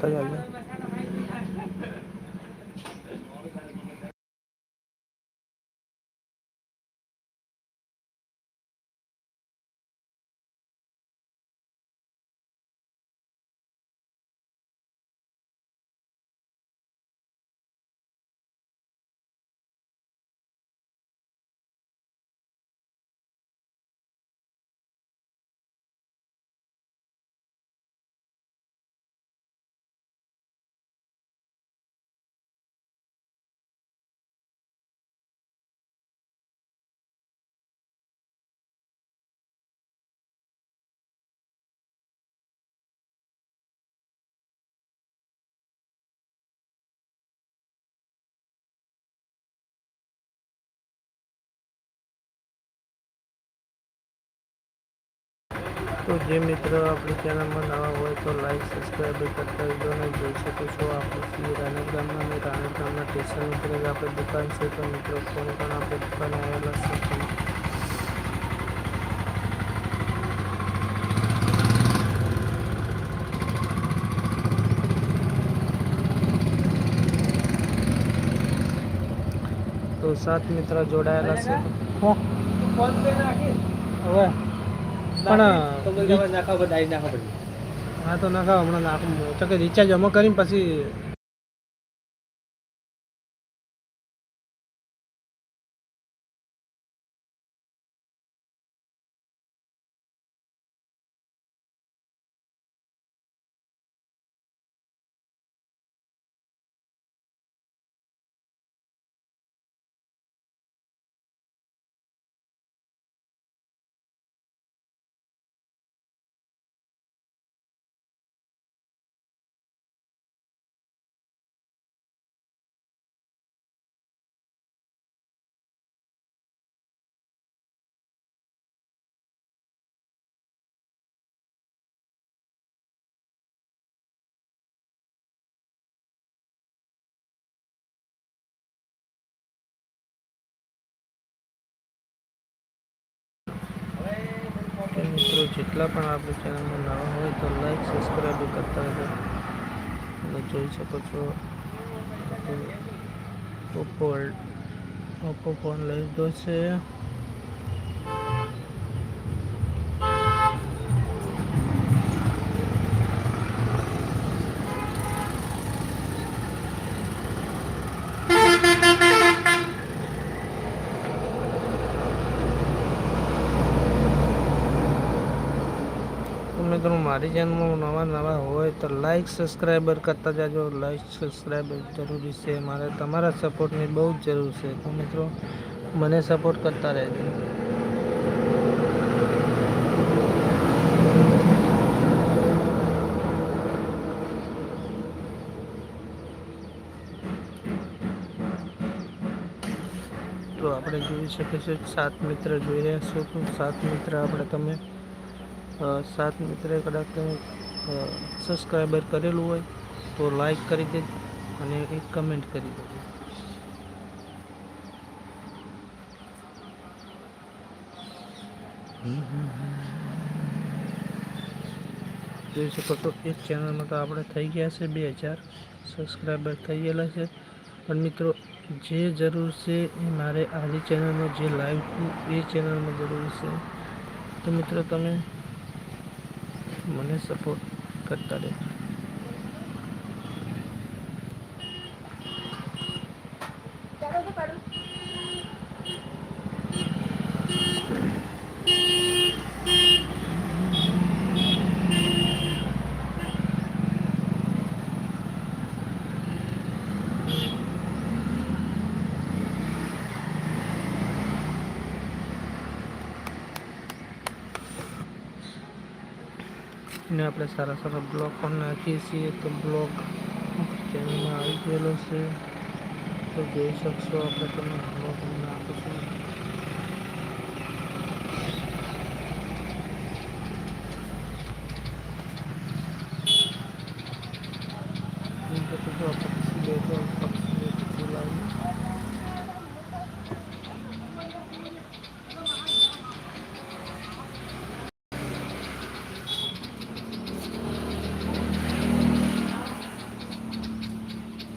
大家一样。તો જે મિત્ર આપણી ચેનલમાં નવા હોય તો લાઈક સબસ્ક્રાઈબ કરતા રહેજો અને જોઈ શકો છો આપણે શ્રી રાણેર ગામના અને રાણેર ગામના સ્ટેશન ઉપર જ આપણે દુકાન છે તો મિત્રો કોણ કોણ આપણે દુકાને આવેલા છે તો સાત મિત્ર જોડાયેલા છે હો હવે પણ હા તો નાખા હમણાં નાખું. ચકે રિચાર્જ અમે કરીને પછી મિત્રો, જેટલા પણ આપણી ચેનલમાં નવા હોય તો લાઈક સબસ્ક્રાઈબ કરતા રહેજો. અને જોઈ શકો છો, ઓપ્પો ઓપ્પો ફોન લઈ લીધો છે. મિત્રો મારી ચેનલમાં નવા નવા હોય તો લાઈક સબસ્ક્રાઈબર કરતા જાજો લાઈક સબસ્ક્રાઈબર જરૂરી છે મારે તમારા સપોર્ટની બહુ જ જરૂર છે તો મિત્રો મને સપોર્ટ કરતા રહેજો તો આપણે જોઈ શકીએ છીએ સાત મિત્ર જોઈ રહ્યા છો તો સાત મિત્ર આપણે તમે અ, સાત મિત્રે કદાચ તમે સબસ્ક્રાઈબર કરેલું હોય, તો લાઈક કરી દેજો અને એક કમેન્ટ કરી દેજો. જોઈ શકો તો એક ચેનલમાં તો આપણે થઈ ગયા છે બે હજાર સબસ્ક્રાઈબર થઈ ગયેલા છે. પણ મિત્રો, જે જરૂર છે એ મારે આલી ચેનલમાં જે લાઈવ હતું એ ચેનલમાં જરૂર છે. તો મિત્રો, તમે મને સપોર્ટ કરતા રહેજો. ને આપણે સારા સારા બ્લોગ પણ નાખીએ છીએ. તો બ્લોગ ચેનલમાં આવી ગયેલો છે. તો જોઈ શકશો આપણે તમે બ્લોગ નાખીશું